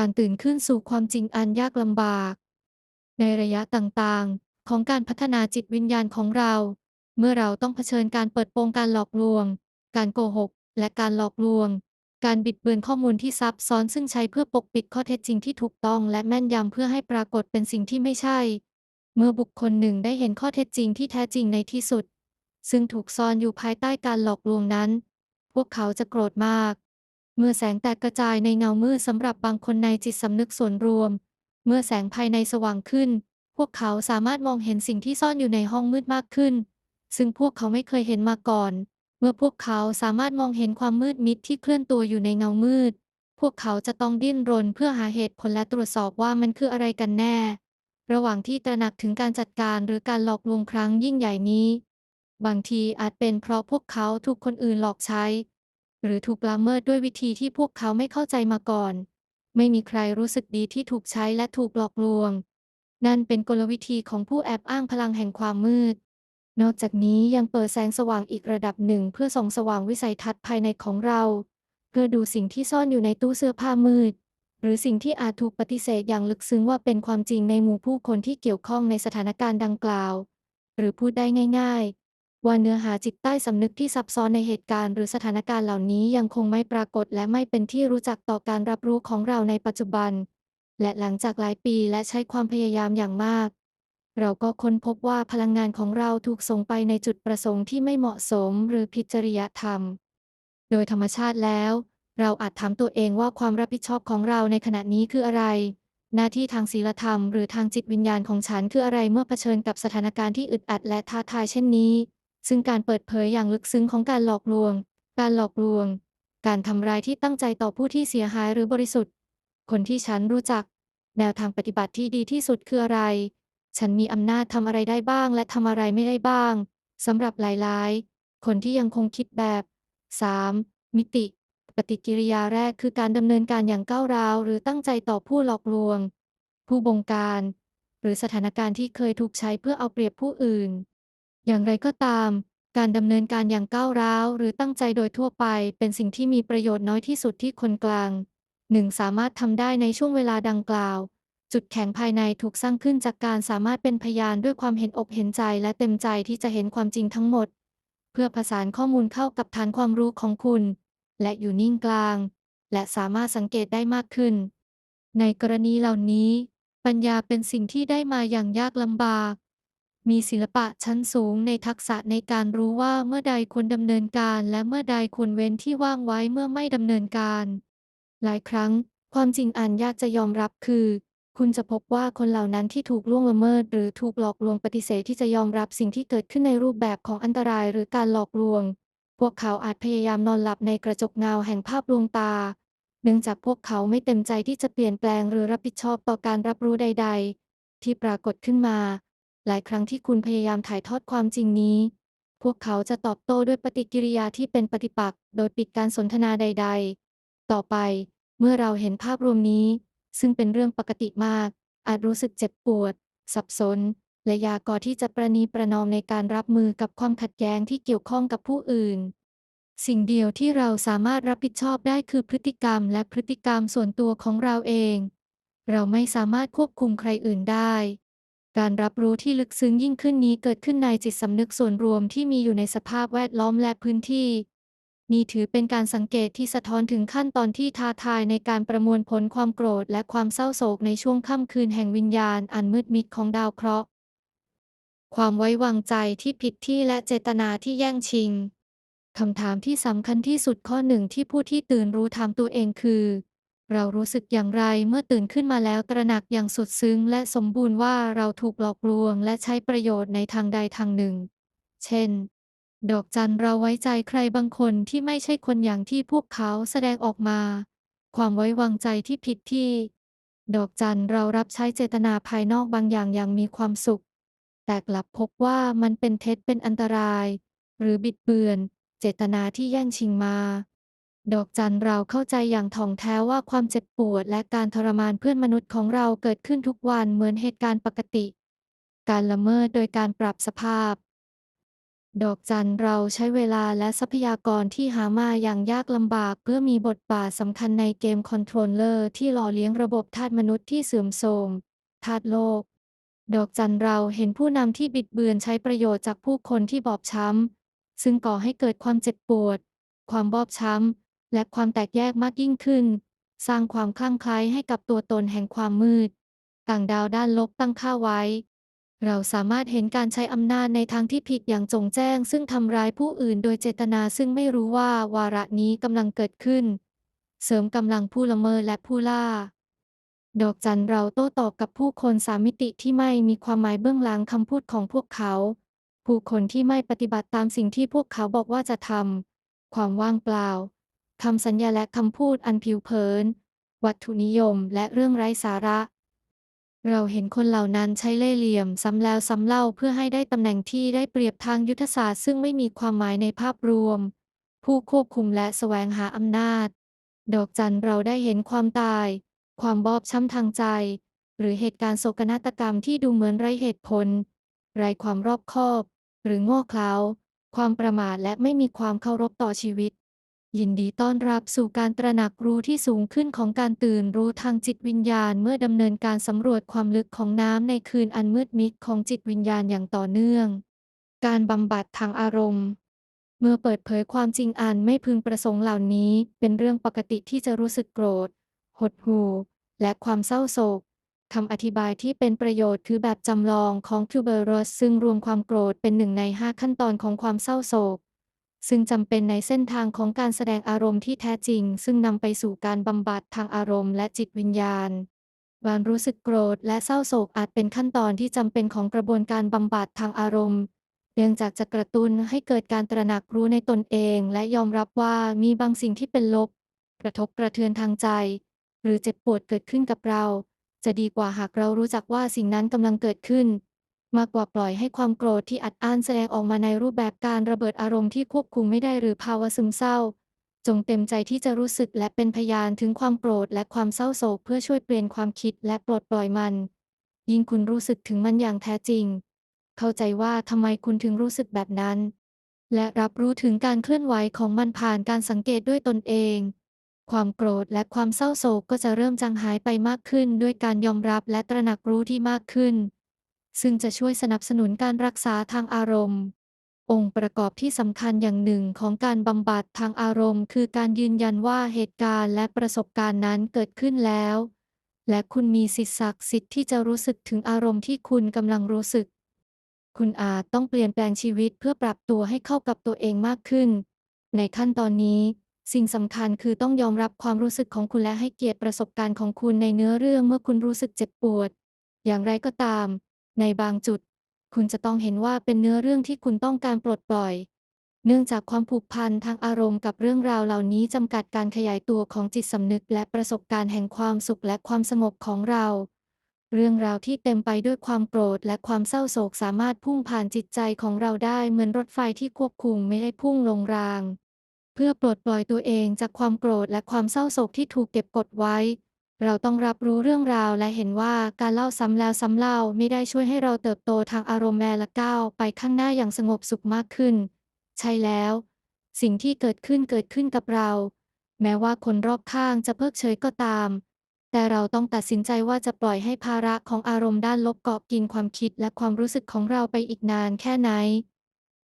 การตื่นขึ้นสู่ความจริงอันยากลำบาก ในระยะต่างๆ ของการพัฒนาจิตวิญญาณของเรา เมื่อเราต้องเผชิญการเปิดโปงการหลอกลวง การโกหก และการหลอกลวง การบิดเบือนข้อมูลที่ซับซ้อนซึ่งใช้เพื่อปกปิดข้อเท็จจริงที่ถูกต้องและแม่นยำเพื่อให้ปรากฏเป็นสิ่งที่ไม่ใช่ เมื่อบุคคลหนึ่งได้เห็นข้อเท็จจริงที่แท้จริงในที่สุด ซึ่งถูกซ่อนอยู่ภายใต้การหลอกลวงนั้น พวกเขาจะโกรธมาก เมื่อแสงแตกกระจายในเงามืดสำหรับบางคนในจิตสำนึกส่วนรวม เมื่อแสงภายในสว่างขึ้น พวกเขาสามารถมองเห็นสิ่งที่ซ่อนอยู่ในห้องมืดมากขึ้น ซึ่งพวกเขาไม่เคยเห็นมาก่อน เมื่อพวกเขาสามารถมองเห็นความมืดมิดที่เคลื่อนตัวอยู่ในเงามืด พวกเขาจะต้องดิ้นรนเพื่อหาเหตุผลและตรวจสอบว่ามันคืออะไรกันแน่ ระหว่างที่ตระหนักถึงการจัดการหรือการหลอกลวงครั้งยิ่งใหญ่นี้ บางทีอาจเป็นเพราะพวกเขาถูกคนอื่นหลอกใช้ หรือถูกละเมิดด้วยวิธีที่พวกเขาไม่เข้าใจมาก่อน ไม่มีใครรู้สึกดีที่ถูกใช้และถูกหลอกลวง นั่นเป็นกลวิธีของผู้แอบอ้างพลังแห่งความมืด นอกจากนี้ยังเปิดแสงสว่างอีกระดับหนึ่งเพื่อส่องสว่างวิสัยทัศน์ภายในของเรา เพื่อดูสิ่งที่ซ่อนอยู่ในตู้เสื้อผ้ามืด หรือสิ่งที่อาจถูกปฏิเสธอย่างลึกซึ้งว่าเป็นความจริงในหมู่ผู้คนที่เกี่ยวข้องในสถานการณ์ดังกล่าว หรือพูดได้ง่าย ๆ ว่าเนื้อหาจิตใต้สำนึกที่ซับซ้อนในเหตุการณ์หรือสถานการณ์เหล่านี้ยังคงไม่ปรากฏและไม่เป็นที่รู้จักต่อการรับรู้ของเราในปัจจุบัน และหลังจากหลายปีและใช้ความพยายามอย่างมาก เราก็ค้นพบว่าพลังงานของเราถูกส่งไปในจุดประสงค์ที่ไม่เหมาะสมหรือผิดจริยธรรม โดยธรรมชาติแล้ว เราอาจถามตัวเองว่าความรับผิดชอบของเราในขณะนี้คืออะไร หน้าที่ทางศีลธรรมหรือทางจิตวิญญาณของฉันคืออะไรเมื่อเผชิญกับสถานการณ์ที่อึดอัดและท้าทายเช่นนี้ ซึ่งการเปิดเผยอย่างลึกซึ้งของการหลอกลวง การหลอกลวง การทำร้ายที่ตั้งใจต่อผู้ที่เสียหายหรือบริสุทธิ์ คนที่ฉันรู้จัก แนวทางปฏิบัติที่ดีที่สุดคืออะไร ฉันมีอำนาจทำอะไรได้บ้างและทำอะไรไม่ได้บ้างสำหรับหลายๆ คนที่ยังคงคิดแบบ 3. มิติ ปฏิกิริยาแรกคือการดำเนินการอย่างก้าวร้าว หรือตั้งใจต่อผู้หลอกลวง ผู้บงการ หรือสถานการณ์ที่เคยถูกใช้เพื่อเอาเปรียบผู้อื่น อย่างไรก็ตาม การดำเนินการอย่างก้าวร้าว หรือตั้งใจโดยทั่วไป เป็นสิ่งที่มีประโยชน์น้อยที่สุดที่คนกลางหนึ่งสามารถทำได้ในช่วงเวลาดังกล่าว จุดแข็งภายในถูกสร้างขึ้นจากการสามารถเป็นพยานด้วยความเห็นอกเห็นใจและเต็มใจที่จะเห็นความจริงทั้งหมด เพื่อผสานข้อมูลเข้ากับฐานความรู้ของคุณ และอยู่นิ่งกลาง และสามารถสังเกตได้มากขึ้น ในกรณีเหล่านี้ ปัญญาเป็นสิ่งที่ได้มาอย่างยากลำบาก มีศิลปะชั้นสูงในทักษะในการรู้ว่าเมื่อใดควรดำเนินการ และเมื่อใดควรเว้นที่ว่างไว้เมื่อไม่ดำเนินการ หลายครั้ง ความจริงอันยากจะยอมรับคือ คุณจะพบว่าคนเหล่านั้นที่ถูกล่วงละเมิด หรือถูกหลอกลวงปฏิเสธที่จะยอมรับสิ่งที่เกิดขึ้นในรูปแบบของอันตรายหรือการหลอกลวง พวกเขาอาจพยายามนอนหลับในกระจกเงาแห่งภาพลวงตา เนื่องจากพวกเขาไม่เต็มใจที่จะเปลี่ยนแปลงหรือรับผิดชอบต่อการรับรู้ใด ๆ ที่ปรากฏขึ้นมา หลายครั้งที่คุณพยายามถ่ายทอดความจริงนี้ พวกเขาจะตอบโต้ด้วยปฏิกิริยาที่เป็นปฏิปักษ์ โดยปิดการสนทนาใด ๆ ต่อไป เมื่อเราเห็นภาพรวมนี้ ซึ่งเป็นเรื่องปกติมาก อาจรู้สึกเจ็บปวด สับสน และยากอที่จะประนีประนอมในการรับมือกับความขัดแย้งที่เกี่ยวข้องกับผู้อื่น สิ่งเดียวที่เราสามารถรับผิดชอบได้คือพฤติกรรมและพฤติกรรมส่วนตัวของเราเอง เราไม่สามารถควบคุมใครอื่นได้ การรับรู้ที่ลึกซึ้งยิ่งขึ้นนี้เกิดขึ้นในจิตสำนึกส่วนรวมที่มีอยู่ในสภาพแวดล้อมและพื้นที่นี่ถือเป็นการสังเกตที่สะท้อนถึงขั้นตอนที่ท้าทายในการประมวลผลความโกรธและความเศร้าโศกในช่วงค่ำคืนแห่งวิญญาณอันมืดมิดของดาวเคราะห์ ความไว้วางใจที่ผิดที่และเจตนาที่แย่งชิง คำถามที่สำคัญที่สุดข้อหนึ่งที่ผู้ที่ตื่นรู้ถามตัวเองคือ เรารู้สึกอย่างไรเมื่อตื่นขึ้นมาแล้วตระหนักอย่างสุดซึ้งและสมบูรณ์ว่าเราถูกหลอกลวงและใช้ประโยชน์ในทางใดทางหนึ่ง เช่น ดอกจันเราไว้ใจใครบางคนที่ไม่ใช่คนอย่างที่พวกเขาแสดงออกมา ความไว้วางใจที่ผิดที่ ดอกจันเรารับใช้เจตนาภายนอกบางอย่างอย่างมีความสุข แต่กลับพบว่ามันเป็นเท็จเป็นอันตราย หรือบิดเบือน เจตนาที่แย่งชิงมา ดอกจันเราเข้าใจอย่างถ่องแท้ว่าความเจ็บปวดและการทรมานเพื่อนมนุษย์ของเราเกิดขึ้นทุกวันเหมือนเหตุการณ์ปกติ การละเมิดโดยการปรับสภาพ ดอกจันเราใช้เวลาและทรัพยากรที่หามาอย่างยากลำบากเพื่อมีบทบาทสำคัญในเกมคอนโทรลเลอร์ที่หล่อเลี้ยงระบบทาสมนุษย์ที่เสื่อมโทรมทาสโลก ดอกจันเราเห็นผู้นำที่บิดเบือนใช้ประโยชน์จากผู้คนที่บอบช้ำซึ่งก่อให้เกิดความเจ็บปวด ความบอบช้ำ และความแตกแยกมากยิ่งขึ้น สร้างความคลั่งไคล้ให้กับตัวตนแห่งความมืด ต่างดาวด้านลบตั้งค่าไว้ เราสามารถเห็นการใช้อำนาจในทางที่ผิดอย่างจงแจ้ง ซึ่งทำร้ายผู้อื่นโดยเจตนาซึ่งไม่รู้ว่าวาระนี้กำลังเกิดขึ้น เสริมกำลังผู้ละเมิดและผู้ล่าดอกจันเราโต้ตอบกับผู้คนสามมิติที่ไม่มีความหมายเบื้องหลังคำพูดของพวกเขา ผู้คนที่ไม่ปฏิบัติตามสิ่งที่พวกเขาบอกว่าจะทำความว่างเปล่า คำสัญญาและคำพูดอันผิวเผิน วัตถุนิยมและเรื่องไร้สาระ เราเห็นคนเหล่านั้นใช้เล่ห์เหลี่ยมซ้ำแล้วซ้ำเล่าเพื่อให้ได้ตำแหน่งที่ได้เปรียบทางยุทธศาสตร์ซึ่งไม่มีความหมายในภาพรวม ผู้ควบคุมและแสวงหาอำนาจ ดอกจันเราได้เห็นความตาย ความบอบช้ำทางใจ หรือเหตุการณ์โศกนาฏกรรมที่ดูเหมือนไร้เหตุผล ไร้ความรอบคอบ หรือโง่เขลาความประมาทและไม่มีความเคารพต่อชีวิต ยินดีต้อนรับสู่การตระหนักรู้ที่สูงขึ้นของการตื่นรู้ทางจิตวิญญาณเมื่อดำเนินการสำรวจความลึกของน้ำในคืนอันมืดมิดของจิตวิญญาณอย่างต่อเนื่อง การบำบัดทางอารมณ์ เมื่อเปิดเผยความจริงอันไม่พึงประสงค์เหล่านี้ เป็นเรื่องปกติที่จะรู้สึกโกรธ หดหู่ และความเศร้าโศกคำอธิบายที่เป็นประโยชน์คือแบบจำลองของคิวเบอรสซึ่งรวมความโกรธเป็นหนึ่งใน5ขั้นตอนของความเศร้าโศก ซึ่งจำเป็นในเส้นทางของการแสดงอารมณ์ที่แท้จริง ซึ่งนำไปสู่การบำบัดทางอารมณ์และจิตวิญญาณการรู้สึกโกรธและเศร้าโศกอาจเป็นขั้นตอนที่จำเป็นของกระบวนการบำบัดทางอารมณ์ เนื่องจากจะกระตุ้นให้เกิดการตระหนักรู้ในตนเอง และยอมรับว่ามีบางสิ่งที่เป็นลบ กระทบกระเทือนทางใจ หรือเจ็บปวดเกิดขึ้นกับเรา จะดีกว่าหากเรารู้จักว่าสิ่งนั้นกำลังเกิดขึ้น มากกว่าปล่อยให้ความโกรธที่อัดอั้นแสดงออกมาในรูปแบบการระเบิดอารมณ์ที่ควบคุมไม่ได้หรือภาวะซึมเศร้า จงเต็มใจที่จะรู้สึกและเป็นพยานถึงความโกรธและความเศร้าโศกเพื่อช่วยเปลี่ยนความคิดและปลดปล่อยมัน ยิ่งคุณรู้สึกถึงมันอย่างแท้จริง เข้าใจว่าทำไมคุณถึงรู้สึกแบบนั้น และรับรู้ถึงการเคลื่อนไหวของมันผ่านการสังเกตด้วยตนเองความโกรธและความเศร้าโศกก็จะเริ่มจางหายไปมากขึ้น ด้วยการยอมรับและตระหนักรู้ที่มากขึ้น ซึ่งจะช่วยสนับสนุนการรักษาทางอารมณ์ องค์ประกอบที่สำคัญอย่างหนึ่งของการบำบัดทางอารมณ์ คือการยืนยันว่าเหตุการณ์และประสบการณ์นั้นเกิดขึ้นแล้ว และคุณมีสิทธิศักดิ์สิทธิ์ที่จะรู้สึกถึงอารมณ์ที่คุณกำลังรู้สึก คุณอาจต้องเปลี่ยนแปลงชีวิตเพื่อปรับตัวให้เข้ากับตัวเองมากขึ้น ในขั้นตอนนี้สิ่งสำคัญคือต้องยอมรับความรู้สึกของคุณและให้เกียรติประสบการณ์ของคุณในเนื้อเรื่องเมื่อคุณรู้สึกเจ็บปวด อย่างไรก็ตาม ในบางจุด คุณจะต้องเห็นว่าเป็นเนื้อเรื่องที่คุณต้องการปลดปล่อย เนื่องจากความผูกพันทางอารมณ์กับเรื่องราวเหล่านี้จำกัดการขยายตัวของจิตสำนึกและประสบการณ์แห่งความสุขและความสงบของเรา เรื่องราวที่เต็มไปด้วยความโกรธและความเศร้าโศกสามารถพุ่งผ่านจิตใจของเราได้เหมือนรถไฟที่ควบคุมไม่ให้พุ่งลงราง เพื่อปลดปล่อยตัวเองจากความโกรธและความเศร้าโศกที่ถูกเก็บกดไว้ เราต้องรับรู้เรื่องราวและเห็นว่าการเล่าซ้ำแล้วซ้ำเล่าไม่ได้ช่วยให้เราเติบโตทางอารมณ์แม้และก้าวไปข้างหน้าอย่างสงบสุขมากขึ้น ใช่แล้ว สิ่งที่เกิดขึ้นเกิดขึ้นกับเรา แม้ว่าคนรอบข้างจะเพิกเฉยก็ตาม แต่เราต้องตัดสินใจว่าจะปล่อยให้ภาระของอารมณ์ด้านลบเกาะกินความคิดและความรู้สึกของเราไปอีกนานแค่ไหน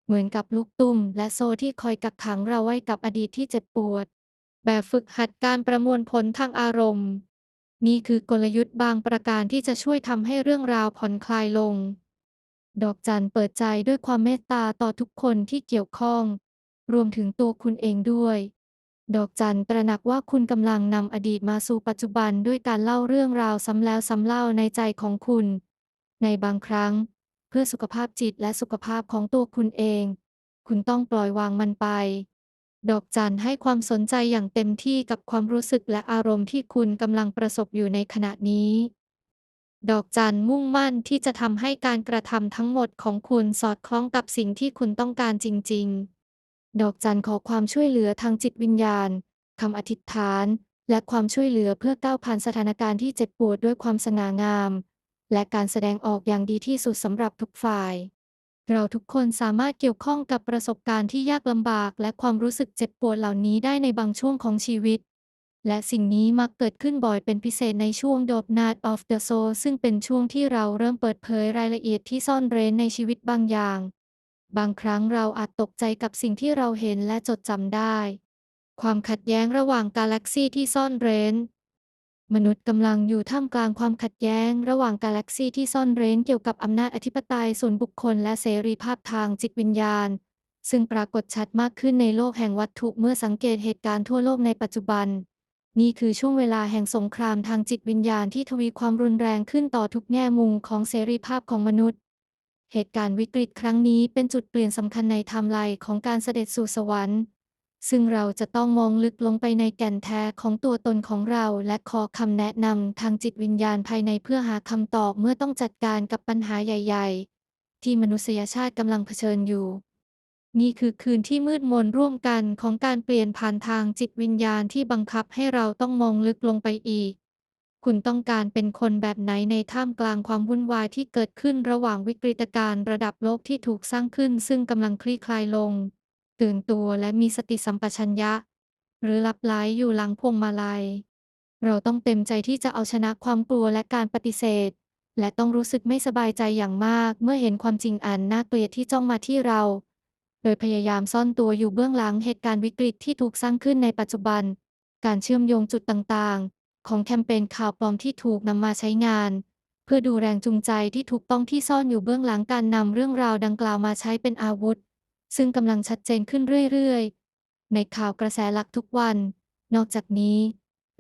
เหมือนกับลูกตุ้มและโซ่ที่คอยกักขังเราไว้กับอดีตที่เจ็บปวด แบบฝึกหัดการประมวลผลทางอารมณ์ นี่คือกลยุทธ์บางประการที่จะช่วยทำให้เรื่องราวผ่อนคลายลง ดอกจันเปิดใจด้วยความเมตตาต่อทุกคนที่เกี่ยวข้อง รวมถึงตัวคุณเองด้วย ดอกจันตระหนักว่าคุณกำลังนำอดีตมาสู่ปัจจุบันด้วยการเล่าเรื่องราวซ้ำแล้วซ้ำเล่าในใจของคุณ ในบางครั้ง เพื่อสุขภาพจิตและสุขภาพของตัวคุณเอง คุณต้องปล่อยวางมันไป ดอกจันให้ความสนใจอย่างเต็มที่กับความรู้สึกและอารมณ์ที่คุณกำลังประสบอยู่ในขณะนี้ ดอกจันมุ่งมั่นที่จะทำให้การกระทำทั้งหมดของคุณสอดคล้องกับสิ่งที่คุณต้องการจริง ๆ ดอกจันขอความช่วยเหลือทางจิตวิญญาณคำอธิษฐาน และความช่วยเหลือเพื่อก้าวผ่านสถานการณ์ที่เจ็บปวดด้วยความสง่างาม และการแสดงออกอย่างดีที่สุดสำหรับทุกฝ่าย เราทุกคนสามารถเกี่ยวข้องกับประสบการณ์ที่ยากลำบาก และความรู้สึกเจ็บปวดเหล่านี้ได้ในบางช่วงของชีวิต และสิ่งนี้มักเกิดขึ้นบ่อยเป็นพิเศษในช่วง Dope Night of the Soul ซึ่งเป็นช่วงที่เราเริ่มเปิดเผยรายละเอียดที่ซ่อนเร้นในชีวิตบางอย่าง บางครั้งเราอาจตกใจกับสิ่งที่เราเห็นและจดจำได้ ความขัดแย้งระหว่างกาแล็กซีที่ซ่อนเร้น มนุษย์กำลังอยู่ท่ามกลางความขัดแย้ง ระหว่างกาแล็กซีที่ซ่อนเร้นเกี่ยวกับอำนาจอธิปไตยส่วนบุคคลและเสรีภาพทางจิตวิญญาณ ซึ่งปรากฏชัดมากขึ้นในโลกแห่งวัตถุเมื่อสังเกตเหตุการณ์ทั่วโลกในปัจจุบัน นี่คือช่วงเวลาแห่งสงครามทางจิตวิญญาณที่ทวีความรุนแรงขึ้นต่อทุกแง่มุมของเสรีภาพของมนุษย์ เหตุการณ์วิกฤตครั้งนี้เป็นจุดเปลี่ยนสำคัญในไทม์ไลน์ของการเสด็จสู่สวรรค์ ซึ่งเราจะต้องมองลึกลงไปในแก่นแท้ของตัวตนของเราและขอคำแนะนำทางจิตวิญญาณภายในเพื่อหาคำตอบเมื่อต้องจัดการกับปัญหาใหญ่ ๆ ที่มนุษยชาติกำลังเผชิญอยู่ นี่คือคืนที่มืดมนร่วมกันของการเปลี่ยนผ่านทางจิตวิญญาณที่บังคับให้เราต้องมองลึกลงไปอีก คุณต้องการเป็นคนแบบไหนในท่ามกลางความวุ่นวายที่เกิดขึ้นระหว่างวิกฤตการณ์ระดับโลกที่ถูกสร้างขึ้น ซึ่งกำลังคลี่คลายลง ตื่นตัวและมีสติสัมปชัญญะ หรือหลับไหลอยู่หลังพวงมาลัย เราต้องเต็มใจที่จะเอาชนะความกลัวและการปฏิเสธ และต้องรู้สึกไม่สบายใจอย่างมาก เมื่อเห็นความจริงอันน่าเกลียดที่จ้องมาที่เรา โดยพยายามซ่อนตัวอยู่เบื้องหลังเหตุการณ์วิกฤตที่ถูกสร้างขึ้นในปัจจุบัน การเชื่อมโยงจุดต่างๆ ของแคมเปญข่าวปลอมที่ถูกนำมาใช้งานเพื่อดูแรงจูงใจที่ถูกต้องที่ซ่อนอยู่เบื้องหลังการนำเรื่องราวดังกล่าวมาใช้เป็นอาวุธ ซึ่งกำลังชัดเจนขึ้นเรื่อยๆ ในข่าวกระแสหลักทุกวัน นอกจากนี้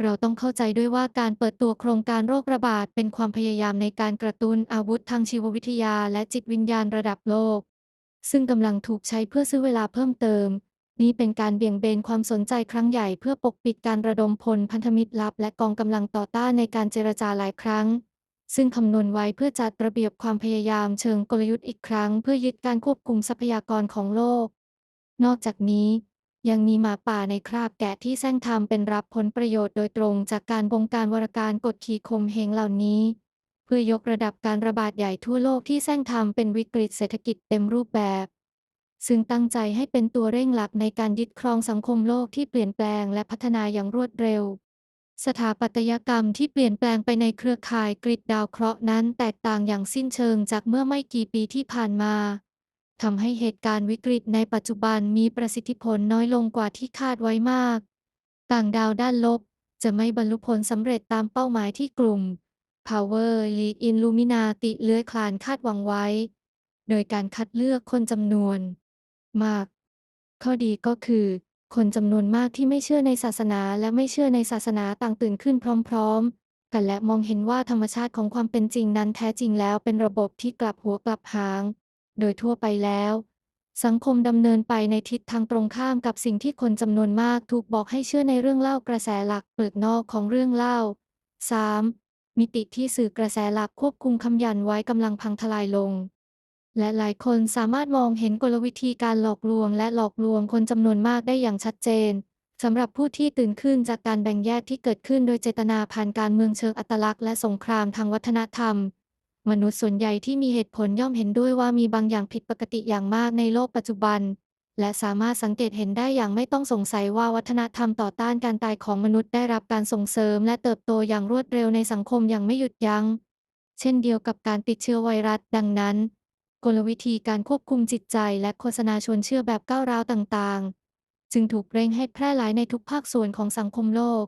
เราต้องเข้าใจด้วยว่าการเปิดตัวโครงการโรคระบาดเป็นความพยายามในการกระตุ้นอาวุธทางชีววิทยาและจิตวิญญาณระดับโลก ซึ่งกำลังถูกใช้เพื่อซื้อเวลาเพิ่มเติม นี่เป็นการเบี่ยงเบนความสนใจครั้งใหญ่เพื่อปกปิดการระดมพลพันธมิตรลับ และกองกำลังต่อต้านในการเจรจาหลายครั้ง ซึ่งคำนวณไว้เพื่อจัดระเบียบความพยายามเชิงกลยุทธ์อีกครั้ง เพื่อยึดการควบคุมทรัพยากรของโลก นอกจากนี้ ยังมีหมาป่าในคราบแกะที่แซงทำเป็นรับผลประโยชน์โดยตรงจากการบงการวรการกดขี่ข่มเหงเหล่านี้ เพื่อยกระดับการระบาดใหญ่ทั่วโลกที่แซงทำเป็นวิกฤตเศรษฐกิจเต็มรูปแบบ ซึ่งตั้งใจให้เป็นตัวเร่งหลักในการยึดครองสังคมโลกที่เปลี่ยนแปลงและพัฒนาอย่างรวดเร็ว สถาปัตยกรรมที่เปลี่ยนแปลงไปในเครือข่ายกริดดาวเคราะห์นั้นแตกต่างอย่างสิ้นเชิงจากเมื่อไม่กี่ปีที่ผ่านมาทำให้เหตุการณ์วิกฤตในปัจจุบันมีประสิทธิผลน้อยลงกว่าที่คาดไว้มาก ต่างดาวด้านลบ จะไม่บรรลุผลสำเร็จตามเป้าหมายที่กลุ่ม Power League Illuminati เลื้อยคลานคาดหวังไว้ โดยการคัดเลือกคนจำนวน มาก ข้อดีก็คือ คนจำนวนมากที่ไม่เชื่อในศาสนาและไม่เชื่อในศาสนาต่างตื่นขึ้นพร้อม ๆ กันและมองเห็นว่าธรรมชาติของความเป็นจริงนั้นแท้จริงแล้วเป็นระบบที่กลับหัวกลับหาง โดยทั่วไปแล้ว สังคมดำเนินไปในทิศทางตรงข้ามกับสิ่งที่คนจำนวนมากถูกบอกให้เชื่อในเรื่องเล่ากระแสหลักเปลือกนอกของเรื่องเล่า 3. มิติที่สื่อกระแสหลักควบคุมคำยันไว้กำลังพังทลายลง และหลายคนสามารถมองเห็นกลวิธีการหลอกลวงและหลอกลวงคนจำนวนมากได้อย่างชัดเจนสำหรับผู้ที่ตื่นขึ้นจากการแบ่งแยกที่เกิดขึ้นโดยเจตนาผ่านการเมืองเชิงอัตลักษณ์และสงครามทางวัฒนธรรม มนุษย์ส่วนใหญ่ที่มีเหตุผลย่อมเห็นด้วยว่ามีบางอย่างผิดปกติอย่างมากในโลกปัจจุบัน และสามารถสังเกตเห็นได้อย่างไม่ต้องสงสัยว่าวัฒนธรรมต่อต้านการตายของมนุษย์ได้รับการส่งเสริมและเติบโตอย่างรวดเร็วในสังคมอย่างไม่หยุดยัง้ง เช่นเดียวกับการติดเชื้อไวรัสดังนั้น กลวิธีการควบคุมจิตใจและโฆษณาชวนเชื่อแบบก้าวร้าวต่างๆ จึงถูกเร่งให้แพร่หลายในทุกภาคส่วนของสังคมโลก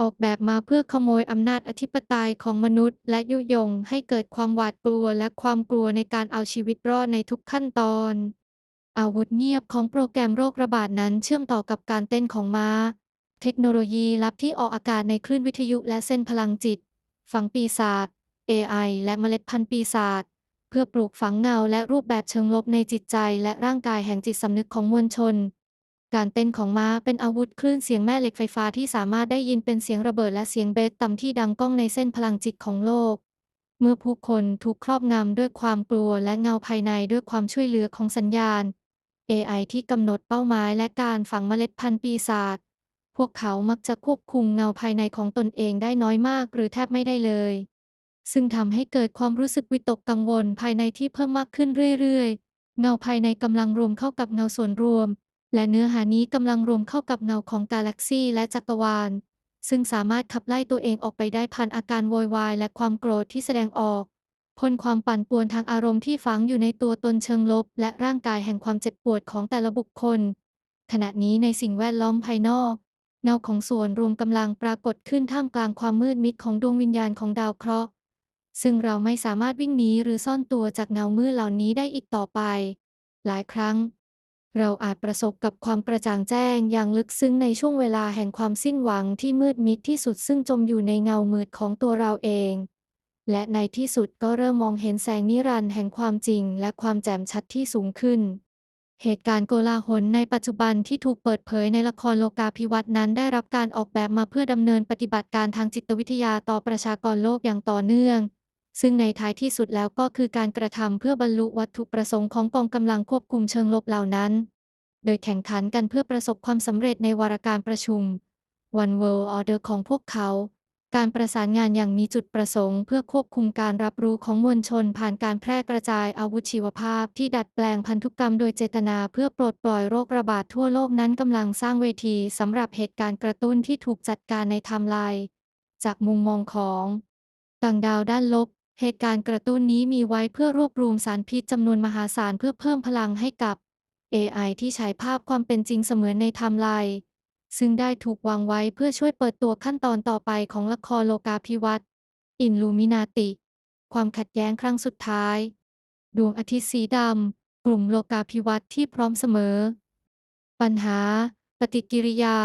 ออกแบบมาเพื่อขโมยอำนาจอธิปไตยของมนุษย์ และยุยงให้เกิดความหวาดกลัวและความกลัวในการเอาชีวิตรอดในทุกขั้นตอน อาวุธเงียบของโปรแกรมโรคระบาดนั้นเชื่อมต่อกับการเต้นของม้า เทคโนโลยีลับที่ออกอากาศในคลื่นวิทยุและเส้นพลังจิต ฝังปีศาจ AI และเมล็ดพันธุ์ปีศาจ เพื่อปลูกฝังเงาและรูปแบบเชิงลบในจิตใจและร่างกายแห่งจิตสำนึกของมวลชน การเต้นของม้าเป็นอาวุธคลื่นเสียงแม่เหล็กไฟฟ้าที่สามารถได้ยินเป็นเสียงระเบิดและเสียงเบสต่ำที่ดังก้องในเส้นพลังจิตของโลก เมื่อผู้คนถูกครอบงำด้วยความกลัวและเงาภายในด้วยความช่วยเหลือของสัญญาณ AI ที่กำหนดเป้าหมายและการฝังเมล็ดพันธุ์ปีศาจพวกเขามักจะควบคุมเงาภายในของตนเองได้น้อยมากหรือแทบไม่ได้เลย ซึ่งทำให้เกิดความรู้สึกวิตกกังวลภายในที่เพิ่มมากขึ้นเรื่อยๆ เงาภายในกำลังรวมเข้ากับเงาส่วนรวม และเนื้อหานี้กำลังรวมเข้ากับเงาของกาแล็กซีและจักรวาล ซึ่งสามารถขับไล่ตัวเองออกไปได้ผ่านอาการโวยวายและความโกรธที่แสดงออกพ้นความปั่นป่วนทางอารมณ์ที่ฝังอยู่ในตัวตนเชิงลบ และร่างกายแห่งความเจ็บปวดของแต่ละบุคคล ขณะนี้ในสิ่งแวดล้อมภายนอก เงาของส่วนรวมกำลังปรากฏขึ้นท่ามกลางความมืดมิดของดวงวิญญาณของดาวเคราะห์ ซึ่งเราไม่สามารถวิ่งหนีหรือซ่อนตัวจากเงามืดเหล่านี้ได้อีกต่อไป หลายครั้ง เราอาจประสบกับความกระจ่างแจ้งอย่างลึกซึ้งในช่วงเวลาแห่งความสิ้นหวังที่มืดมิดที่สุดซึ่งจมอยู่ในเงามืดของตัวเราเอง และในที่สุดก็เริ่มมองเห็นแสงนิรันดร์แห่งความจริง และความแจ่มชัดที่สูงขึ้นเหตุการณ์โกลาหลในปัจจุบันที่ถูกเปิดเผยในละครโลกาภิวัตน์นั้นได้รับการออกแบบมาเพื่อดำเนินปฏิบัติการทางจิตวิทยาต่อประชากรโลกอย่างต่อเนื่อง ซึ่งในท้ายที่สุดแล้วก็คือการกระทำเพื่อบรรลุวัตถุประสงค์ของกองกำลังควบคุมเชิงลบเหล่านั้น โดยแข่งขันกันเพื่อประสบความสำเร็จในวาระการประชุม One World Order ของพวกเขา การประสานงานอย่างมีจุดประสงค์เพื่อควบคุมการรับรู้ของมวลชน ผ่านการแพร่กระจายอาวุธชีวภาพที่ดัดแปลงพันธุกรรมโดยเจตนาเพื่อปลดปล่อยโรคระบาดทั่วโลกนั้นกำลังสร้างเวทีสำหรับเหตุการณ์กระตุ้นที่ถูกจัดการในไทม์ไลน์จากมุมมองของต่างดาวด้านลบ เหตุการณ์กระตุ้นนี้มีไว้เพื่อรวบรวมสารพิษจำนวนมหาศาลเพื่อเพิ่มพลังให้กับ AI ที่ฉายภาพความเป็นจริงเสมือนในไทม์ไลน์ซึ่งได้ถูกวางไว้เพื่อช่วยเปิดตัวขั้นตอนต่อไปของละครโลกาภิวัตน์อินลูมินาติ ความขัดแย้งครั้งสุดท้าย ดวงอาทิตย์สีดำ กลุ่มโลกาภิวัตน์ที่พร้อมเสมอ ปัญหา ปฏิกิริยา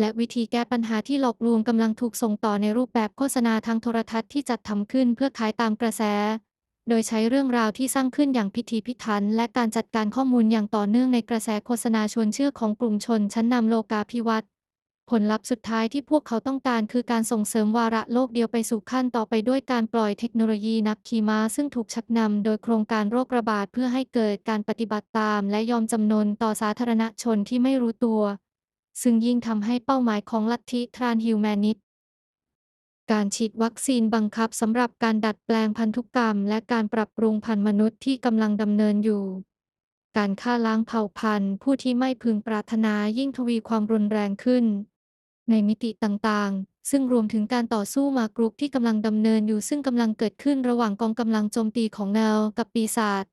และวิธีแก้ปัญหาที่หลอกลวงกำลังถูกส่งต่อในรูปแบบโฆษณาทางโทรทัศน์ที่จัดทำขึ้นเพื่อขายตามกระแส โดยใช้เรื่องราวที่สร้างขึ้นอย่างพิถีพิถัน และการจัดการข้อมูลอย่างต่อเนื่องในกระแสโฆษณาชวนเชื่อของกลุ่มชนชั้นนำโลกาภิวัตน์ผลลัพธ์สุดท้ายที่พวกเขาต้องการคือการส่งเสริมวาระโลกเดียวไปสู่ขั้นต่อไปด้วยการปล่อยเทคโนโลยีนักขี่ม้าซึ่งถูกชักนำโดยโครงการโรคระบาดเพื่อให้เกิดการปฏิบัติตาม และยอมจำนนต่อสาธารณชนที่ไม่รู้ตัว ซึ่งยิ่งทำให้เป้าหมายของลัทธิทรานฮิวแมนิสการฉีดวัคซีนบังคับสำหรับการดัดแปลงพันธุกรรม และการปรับปรุงพันธุ์มนุษย์ที่กำลังดำเนินอยู่ การฆ่าล้างเผ่าพันธุ์ ผู้ที่ไม่พึงปรารถนายิ่งทวีความรุนแรงขึ้น ในมิติต่างๆ ซึ่งรวมถึงการต่อสู้มากรุกที่กำลังดำเนินอยู่ซึ่งกำลังเกิดขึ้นระหว่างกองกำลังโจมตีของแนวกับปีศาจ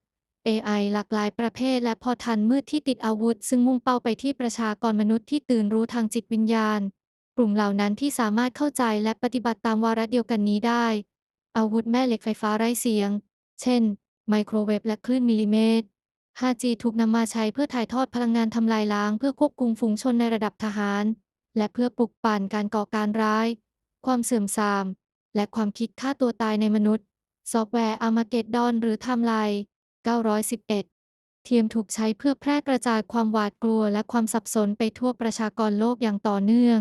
AI หลากหลายประเภทและพอทันมืดที่ติดอาวุธ ซึ่งมุ่งเป้าไปที่ประชากรมนุษย์ที่ตื่นรู้ทางจิตวิญญาณ กลุ่มเหล่านั้นที่สามารถเข้าใจและปฏิบัติตามวาระเดียวกันนี้ได้ อาวุธแม่เหล็กไฟฟ้าไร้เสียง เช่น ไมโครเวฟและคลื่นมิลลิเมตร 5G ถูกนำมาใช้เพื่อถ่ายทอดพลังงานทำลายล้าง เพื่อควบคุมฝูงชนในระดับทหาร และเพื่อปลุกปั่นการก่อการร้าย ความเสื่อมทราม และความคิดฆ่าตัวตายในมนุษย์ ซอฟต์แวร์อามาเกดดอนหรือไทม์ไลน์ 911 เทียมถูกใช้เพื่อแพร่กระจายความหวาดกลัวและความสับสนไปทั่วประชากรโลกอย่างต่อเนื่อง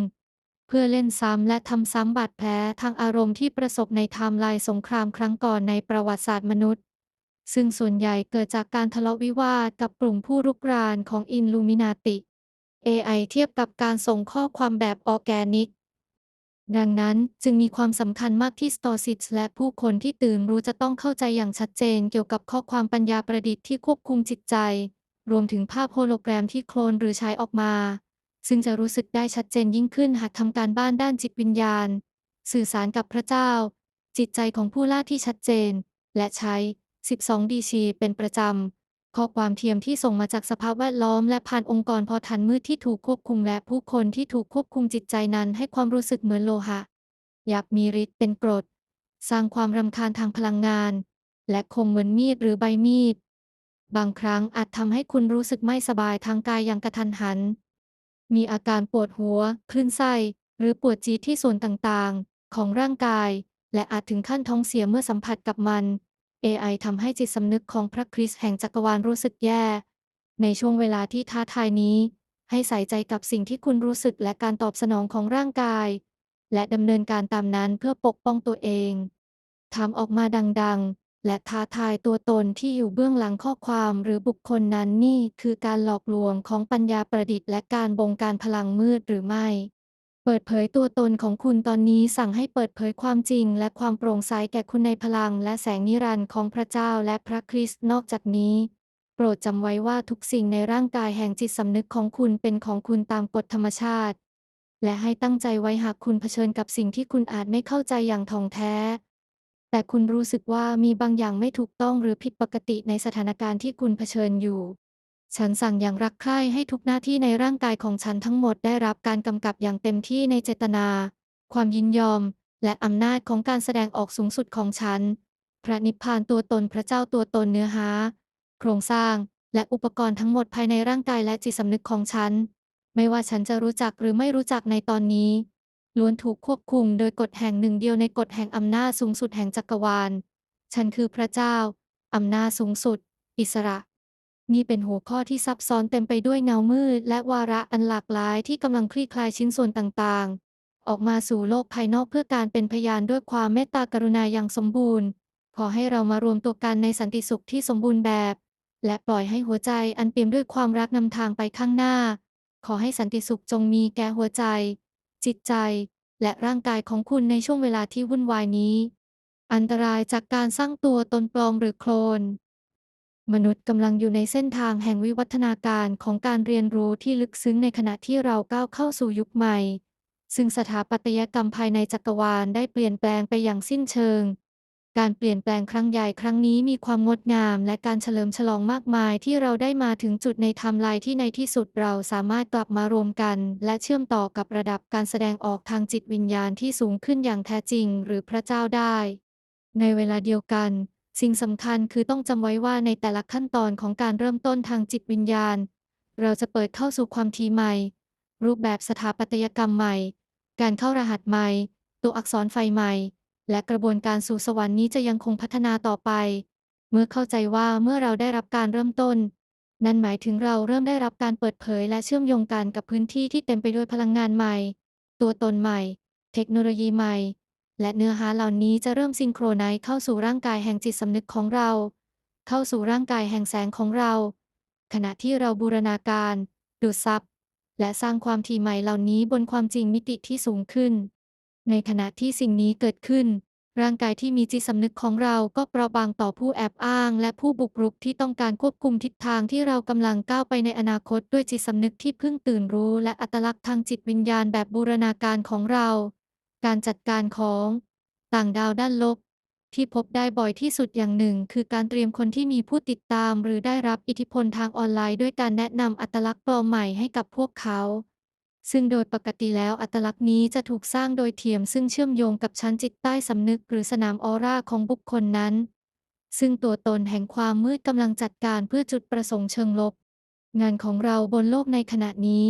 เพื่อเล่นซ้ำและทำซ้ำบาดแผลทางอารมณ์ที่ประสบในไทม์ไลน์สงครามครั้งก่อนในประวัติศาสตร์มนุษย์ ซึ่งส่วนใหญ่เกิดจากการทะเลาะวิวาทกับกลุ่มผู้รุกรานของอินลูมินาติ AI เทียบกับการส่งข้อความแบบออแกนิก ดังนั้นจึงมีความสำคัญมากที่สตอซิสและผู้คนที่ตื่นรู้จะต้องเข้าใจอย่างชัดเจนเกี่ยวกับข้อความปัญญาประดิษฐ์ที่ควบคุมจิตใจ รวมถึงภาพโฮโลแกรมที่โคลนหรือใช้ออกมา ซึ่งจะรู้สึกได้ชัดเจนยิ่งขึ้นหากทำการบ้านด้านจิตวิญญาณ สื่อสารกับพระเจ้า จิตใจของผู้ล่าที่ชัดเจน และใช้ 12 ดีชีเป็นประจำ ข้อความเทียมที่ส่งมาจากสภาพแวดล้อมและผ่านองค์กรพอทันมืดที่ถูกควบคุมและผู้คนที่ถูกควบคุมจิตใจนั้นให้ความรู้สึกเหมือนโลหะอยากมีฤทธิ์เป็นกรด สร้างความรำคาญทางพลังงาน และคมเหมือนมีดหรือใบมีด บางครั้งอาจทำให้คุณรู้สึกไม่สบายทางกายอย่างกระทันหัน มีอาการปวดหัว คลื่นไส้ หรือปวดจี๊ดที่ส่วนต่างๆ ของร่างกาย และอาจถึงขั้นท้องเสียเมื่อสัมผัสกับมัน AI ทำให้จิตสำนึกของพระคริสต์แห่งจักรวาลรู้สึกแย่ ในช่วงเวลาที่ท้าทายนี้ ให้ใส่ใจกับสิ่งที่คุณรู้สึกและการตอบสนองของร่างกาย และดำเนินการตามนั้นเพื่อปกป้องตัวเองทำออกมาดังๆ และท้าทายตัวตนที่อยู่เบื้องหลังข้อความหรือบุคคลนั้นนี่คือการหลอกลวงของปัญญาประดิษฐ์และการบงการพลังมืดหรือไม่ เปิดเผยตัวตนของคุณตอนนี้สั่งให้เปิดเผยความจริง และความโปร่งใสแก่คุณในพลัง และแสงนิรันดร์ของพระเจ้าและพระคริสต์นอกจากนี้ โปรดจำไว้ว่าทุกสิ่งในร่างกายแห่งจิตสำนึกของคุณเป็นของคุณตามกฎธรรมชาติ และให้ตั้งใจไว้หากคุณเผชิญกับสิ่งที่คุณอาจไม่เข้าใจอย่างถ่องแท้ แต่คุณรู้สึกว่ามีบางอย่างไม่ถูกต้องหรือผิดปกติในสถานการณ์ที่คุณเผชิญอยู่ ฉันสั่งอย่างรักใคร่ให้ทุกหน้าที่ในร่างกายของฉันทั้งหมดได้รับการกำกับอย่างเต็มที่ในเจตนา ความยินยอม และอำนาจของการแสดงออกสูงสุดของฉัน พระนิพพานตัวตนพระเจ้าตัวตนเนื้อหา โครงสร้าง และอุปกรณ์ทั้งหมดภายในร่างกายและจิตสำนึกของฉัน ไม่ว่าฉันจะรู้จักหรือไม่รู้จักในตอนนี้ ล้วนถูกควบคุมโดยกฎแห่งหนึ่งเดียวในกฎแห่งอำนาจสูงสุดแห่งจักรวาล ฉันคือพระเจ้า อำนาจสูงสุด อิสระ นี่เป็นหัวข้อที่ซับซ้อนเต็มไปด้วยเงามืด และวาระอันหลากหลายที่กำลังคลี่คลายชิ้นส่วนต่างๆ ออกมาสู่โลกภายนอกเพื่อการเป็นพยานด้วยความเมตตากรุณาอย่างสมบูรณ์ ขอให้เรามารวมตัวกันในสันติสุขที่สมบูรณ์แบบ และปล่อยให้หัวใจอันเปี่ยมด้วยความรักนำทางไปข้างหน้า ขอให้สันติสุขจงมีแก่หัวใจ จิตใจ และร่างกายของคุณในช่วงเวลาที่วุ่นวายนี้ อันตรายจากการสร้างตัวตนปลอมหรือโคลน มนุษย์กำลังอยู่ในเส้นทางแห่งวิวัฒนาการของการเรียนรู้ที่ลึกซึ้งในขณะที่เราก้าวเข้าสู่ยุคใหม่ ซึ่งสถาปัตยกรรมภายในจักรวาลได้เปลี่ยนแปลงไปอย่างสิ้นเชิง การเปลี่ยนแปลงครั้งใหญ่ครั้งนี้มีความงดงามและการเฉลิมฉลองมากมายที่เราได้มาถึงจุดในไทม์ไลน์ที่ในที่สุดเราสามารถกลับมารวมกัน และเชื่อมต่อกับระดับการแสดงออกทางจิตวิญญาณที่สูงขึ้นอย่างแท้จริง หรือพระเจ้าได้ ในเวลาเดียวกัน สิ่งสำคัญคือต้องจำไว้ว่าในแต่ละขั้นตอนของการเริ่มต้นทางจิตวิญญาณ เราจะเปิดเข้าสู่ความทีใหม่ รูปแบบสถาปัตยกรรมใหม่ การเข้ารหัสใหม่ ตัวอักษรไฟใหม่ และกระบวนการสู่สวรรค์นี้จะยังคงพัฒนาต่อไป เมื่อเข้าใจว่าเมื่อเราได้รับการเริ่มต้น นั่นหมายถึงเราเริ่มได้รับการเปิดเผยและเชื่อมโยงกันกับพื้นที่ที่เต็มไปด้วยพลังงานใหม่ ตัวตนใหม่ เทคโนโลยีใหม่ และเนื้อหาเหล่านี้จะเริ่มซิงโครไนซ์เข้าสู่ร่างกายแห่งจิตสำนึกของเรา เข้าสู่ร่างกายแห่งแสงของเรา ขณะที่เราบูรณาการ ดูดซับและสร้างความถี่ใหม่เหล่านี้บนความจริงมิติที่สูงขึ้น ในขณะที่สิ่งนี้เกิดขึ้น ร่างกายที่มีจิตสำนึกของเราก็เปราะบางต่อผู้แอบอ้าง และผู้บุกรุกที่ต้องการควบคุมทิศทางที่เรากำลังก้าวไปในอนาคตด้วยจิตสำนึกที่เพิ่งตื่นรู้ และอัตลักษณ์ทางจิตวิญญาณแบบบูรณาการของเรา การจัดการของ ต่างดาวด้านลบ ที่พบได้บ่อยที่สุดอย่างหนึ่ง คือการเตรียมคนที่มีผู้ติดตาม หรือได้รับอิทธิพลทางออนไลน์ด้วยการแนะนำอัตลักษณ์ปลอมใหม่ให้กับพวกเขา ซึ่งโดยปกติแล้วอัตลักษณ์นี้จะถูกสร้างโดยเทียม ซึ่งเชื่อมโยงกับชั้นจิตใต้สำนึก หรือสนามออร่าของบุคคลนั้น ซึ่งตัวตนแห่งความมืดกำลังจัดการเพื่อจุดประสงค์เชิงลบ งานของเราบนโลกในขณะนี้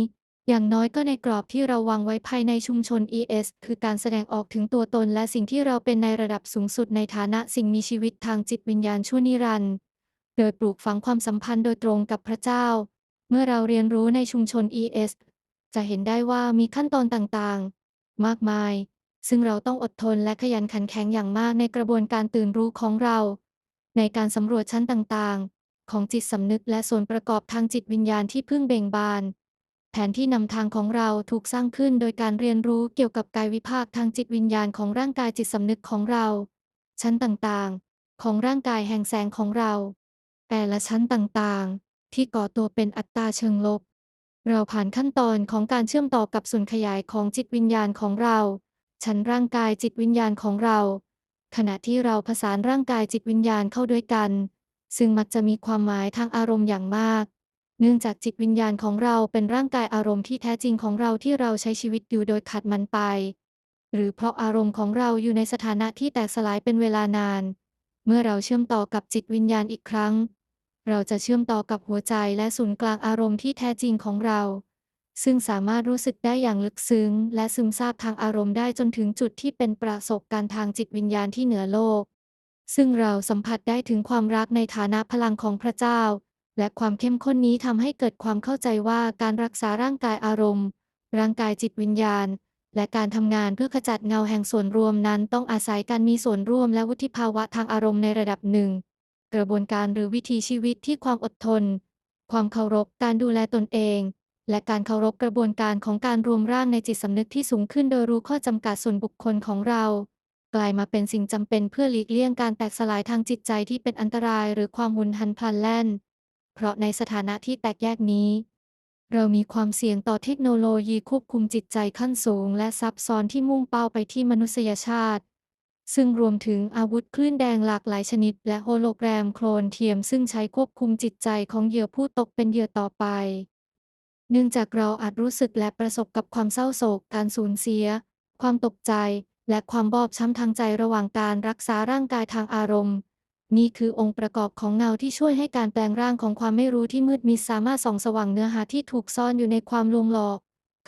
อย่างน้อยก็ในกรอบที่เราวางไว้ภายในชุมชน ES คือการแสดงออกถึงตัวตนและสิ่งที่เราเป็นในระดับสูงสุดในฐานะสิ่งมีชีวิตทางจิตวิญญาณชั่วนิรันดร์โดยปลูกฝังความสัมพันธ์โดยตรงกับพระเจ้า เมื่อเราเรียนรู้ในชุมชน ES จะเห็นได้ว่ามีขั้นตอนต่างๆ มากมาย ซึ่งเราต้องอดทนและขยันขันแข็งอย่างมากในกระบวนการตื่นรู้ของเรา ในการสำรวจชั้นต่างๆ ของจิตสำนึกและส่วนประกอบทางจิตวิญญาณที่เพิ่งเบ่งบาน แผนที่นำทางของเราถูกสร้างขึ้นโดยการเรียนรู้เกี่ยวกับกายวิภาคทางจิตวิญญาณของร่างกายจิตสำนึกของเรา ชั้นต่างๆ ของร่างกายแห่งแสงของเรา แต่ละชั้นต่างๆ ที่ก่อตัวเป็นอัตตาเชิงลบ เราผ่านขั้นตอนของการเชื่อมต่อกับส่วนขยายของจิตวิญญาณของเรา ชั้นร่างกายจิตวิญญาณของเรา ขณะที่เราผสานร่างกายจิตวิญญาณเข้าด้วยกัน ซึ่งมักจะมีความหมายทางอารมณ์อย่างมาก เนื่องจากจิตวิญญาณของเราเป็นร่างกายอารมณ์ที่แท้จริงของเราที่เราใช้ชีวิตอยู่โดยขัดมันไป หรือเพราะอารมณ์ของเราอยู่ในสถานะที่แตกสลายเป็นเวลานาน เมื่อเราเชื่อมต่อกับจิตวิญญาณอีกครั้ง เราจะเชื่อมต่อกับหัวใจและศูนย์กลางอารมณ์ที่แท้จริงของเรา ซึ่งสามารถรู้สึกได้อย่างลึกซึ้ง และซึมซาบทางอารมณ์ได้จนถึงจุดที่เป็นประสบการณ์ทางจิตวิญญาณที่เหนือโลก ซึ่งเราสัมผัสได้ถึงความรักในฐานะพลังของพระเจ้า และความเข้มข้นนี้ทำให้เกิดความเข้าใจว่าการรักษาร่างกายอารมณ์ ร่างกายจิตวิญญาณ และการทำงานเพื่อขจัดเงาแห่งส่วนรวมนั้น ต้องอาศัยการมีส่วนร่วมและวุฒิภาวะทางอารมณ์ในระดับหนึ่ง กระบวนการหรือวิธีชีวิตที่ความอดทน ความเคารพการดูแลตนเอง และการเคารพกระบวนการของการรวมร่างในจิตสำนึกที่สูงขึ้นโดยรู้ข้อจำกัดส่วนบุคคลของเรากลายมาเป็นสิ่งจำเป็นเพื่อหลีกเลี่ยงการแตกสลายทางจิตใจที่เป็นอันตรายหรือความหุนหันพลันแล่น เพราะในสถานะที่แตกแยกนี้ เรามีความเสี่ยงต่อเทคโนโลยีควบคุมจิตใจขั้นสูง และซับซ้อนที่มุ่งเป้าไปที่มนุษยชาติ ซึ่งรวมถึงอาวุธคลื่นแดงหลากหลายชนิด และโฮโลแกรมโคลนเทียมซึ่งใช้ควบคุมจิตใจของเหยื่อผู้ตกเป็นเหยื่อต่อไป เนื่องจากเราอาจรู้สึกและประสบกับความเศร้าโศกการสูญเสีย ความตกใจและความบอบช้ำทางใจระหว่างการรักษาร่างกายทางอารมณ์ นี่คือองค์ประกอบของเงาที่ช่วยให้การแปลงร่างของความไม่รู้ที่มืดมิดสามารถส่องสว่างเนื้อหาที่ถูกซ่อนอยู่ในความลวงหลอก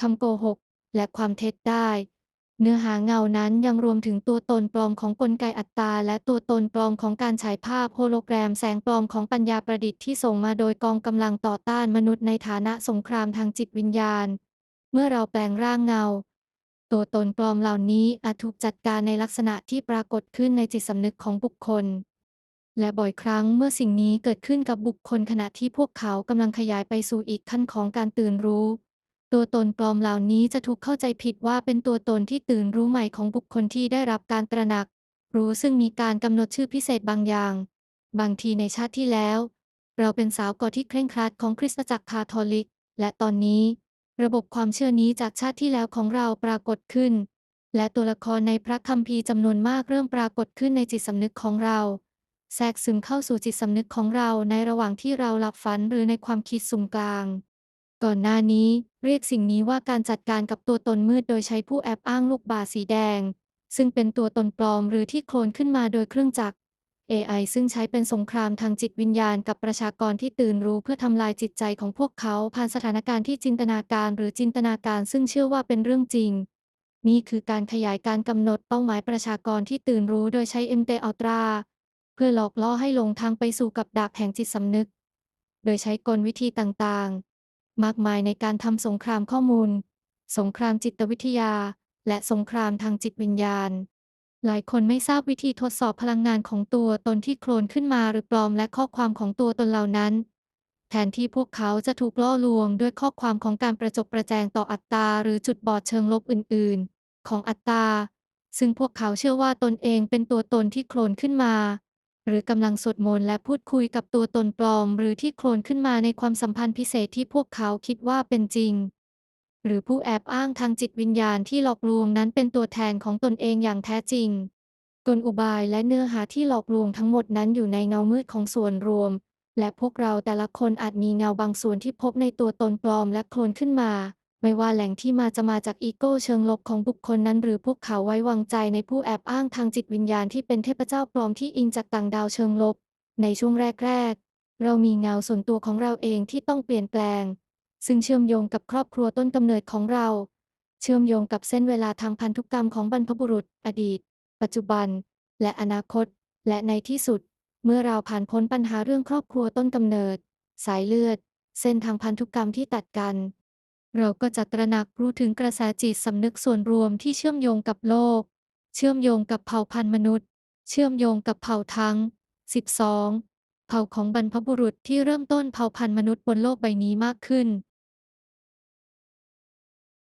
คำโกหก และความเท็จได้ เนื้อหาเงานั้นยังรวมถึงตัวตนปลอมของกลไกอัตตา และตัวตนปลอมของการฉายภาพโฮโลแกรมแสงปลอมของปัญญาประดิษฐ์ที่ส่งมาโดยกองกำลังต่อต้านมนุษย์ในฐานะสงครามทางจิตวิญญาณ เมื่อเราแปลงร่างเงา ตัวตนปลอมเหล่านี้อาจถูกจัดการในลักษณะที่ปรากฏขึ้นในจิตสำนึกของบุคคล และบ่อยครั้งเมื่อสิ่งนี้เกิดขึ้นกับบุคคลขณะที่พวกเขากำลังขยายไปสู่อีกขั้นของการตื่นรู้ ตัวตนปลอมเหล่านี้จะถูกเข้าใจผิดว่าเป็นตัวตนที่ตื่นรู้ใหม่ของบุคคลที่ได้รับการตระหนัก รู้ซึ่งมีการกำหนดชื่อพิเศษบางอย่าง บางทีในชาติที่แล้ว เราเป็นสาวกอที่เคร่งครัดของคริสตจักรคาทอลิก และตอนนี้ ระบบความเชื่อนี้จากชาติที่แล้วของเราปรากฏขึ้น และตัวละครในพระคัมภีร์จำนวนมากเริ่มปรากฏขึ้นในจิตสำนึกของเรา แทรกซึมเข้าสู่จิตสำนึกของเราในระหว่างที่เราหลับฝันหรือในความคิดสุ่มกลาง ก่อนหน้านี้เรียกสิ่งนี้ว่าการจัดการกับตัวตนมืดโดยใช้ผู้แอบอ้างลูกบาศก์สีแดง ซึ่งเป็นตัวตนปลอมหรือที่โคลนขึ้นมาโดยเครื่องจักร AI ซึ่งใช้เป็นสงครามทางจิตวิญญาณกับประชากรที่ตื่นรู้เพื่อทำลายจิตใจของพวกเขาผ่านสถานการณ์ที่จินตนาการหรือจินตนาการซึ่งเชื่อว่าเป็นเรื่องจริง นี่คือการขยายการกำหนดเป้าหมายประชากรที่ตื่นรู้โดยใช้ MT Ultra เพื่อหลอกล่อให้หลงทางไปสู่กับดักแห่งจิตสำนึก โดยใช้กลวิธีต่างๆ มากมายในการทำสงครามข้อมูล สงครามจิตวิทยา และสงครามทางจิตวิญญาณ หลายคนไม่ทราบวิธีทดสอบพลังงานของตัวตนที่โคลนขึ้นมาหรือปลอมและข้อความของตัวตนเหล่านั้น แทนที่พวกเขาจะถูกล่อลวงด้วยข้อความของการประจบประแจงต่ออัตตาหรือจุดบอดเชิงลบอื่น ๆ ของอัตตาซึ่งพวกเขาเชื่อว่าตนเองเป็นตัวตนที่โคลนขึ้นมา หรือกำลังสวดมนต์และพูดคุยกับตัวตนปลอม หรือที่โคลนขึ้นมาในความสัมพันธ์พิเศษที่พวกเขาคิดว่าเป็นจริง หรือผู้แอบอ้างทางจิตวิญญาณที่หลอกลวงนั้นเป็นตัวแทนของตนเองอย่างแท้จริง กลอุบายและเนื้อหาที่หลอกลวงทั้งหมดนั้นอยู่ในเงามืดของส่วนรวม และพวกเราแต่ละคนอาจมีเงาบางส่วนที่พบในตัวตนปลอมและโคลนขึ้นมา ไม่ว่าแหล่งที่มาจะมาจากอีโก้เชิงลบของบุคคลนั้น หรือพวกเขาไว้วางใจในผู้แอบอ้างทางจิตวิญญาณที่เป็นเทพเจ้าปลอมที่อิงจากต่างดาวเชิงลบ ในช่วงแรก ๆ เรามีเงาส่วนตัวของเราเองที่ต้องเปลี่ยนแปลง ซึ่งเชื่อมโยงกับครอบครัวต้นกำเนิดของเรา เชื่อมโยงกับเส้นเวลาทางพันธุกรรมของบรรพบุรุษ อดีต ปัจจุบัน และอนาคต และในที่สุด เมื่อเราผ่านพ้นปัญหาเรื่องครอบครัวต้นกำเนิด สายเลือด เส้นทางพันธุกรรมที่ตัดกัน เราก็จะตระหนักรู้ถึงกระแสจิตสำนึกส่วนรวมที่เชื่อมโยงกับโลก เชื่อมโยงกับเผ่าพันธุ์มนุษย์ เชื่อมโยงกับเผ่าทั้ง 12 เผ่าของบรรพบุรุษที่เริ่มต้นเผ่าพันธุ์มนุษย์บนโลกใบนี้มากขึ้น